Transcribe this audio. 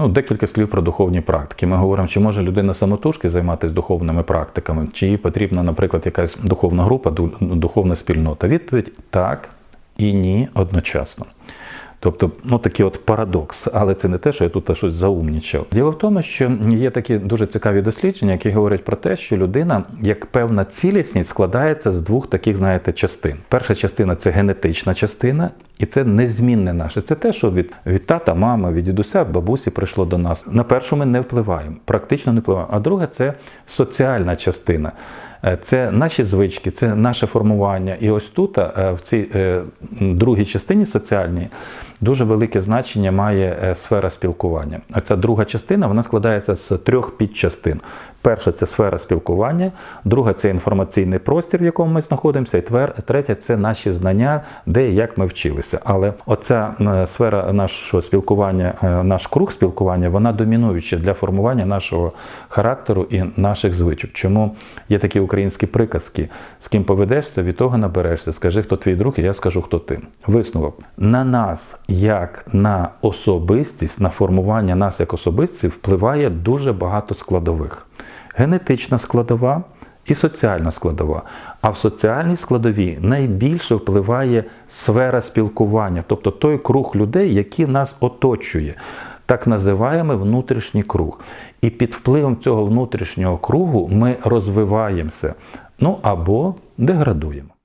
Ну, декілька слів про духовні практики. Ми говоримо, чи може людина самотужки займатися духовними практиками, чи їй потрібна, наприклад, якась духовна група, духовна спільнота. Відповідь так і ні одночасно. Тобто, ну такий от парадокс, але це не те, що я тут щось заумнічав. Діло в тому, що є такі дуже цікаві дослідження, які говорять про те, що людина, як певна цілісність, складається з двох таких, знаєте, частин. Перша частина це генетична частина, і це незмінне наше. Це те, що від, від тата, мами, від дідуся, бабусі прийшло до нас. На першу ми не впливаємо, практично не впливаємо. А друга це соціальна частина. Е, Це наші звички, це наше формування. І ось тут, е, в цій е, другій частині соціальній, дуже велике значення має сфера спілкування. А ця друга частина вона складається з трьох підчастин. Перша це сфера спілкування, друга це інформаційний простір, в якому ми знаходимося, і третя це наші знання, де і як ми вчилися. Але оця сфера нашого спілкування, наш круг спілкування, вона домінуюча для формування нашого характеру і наших звичок. Чому є такі українські приказки: з ким поведешся, від того наберешся. Скажи, хто твій друг, і я скажу, хто ти. Висновок на нас, як на особистість, на формування нас як особистів, впливає дуже багато складових. Генетична складова і соціальна складова. А в соціальній складовій найбільше впливає сфера спілкування, тобто той круг людей, який нас оточує. Так називаємо внутрішній круг. І під впливом цього внутрішнього кругу ми розвиваємося, ну або деградуємо.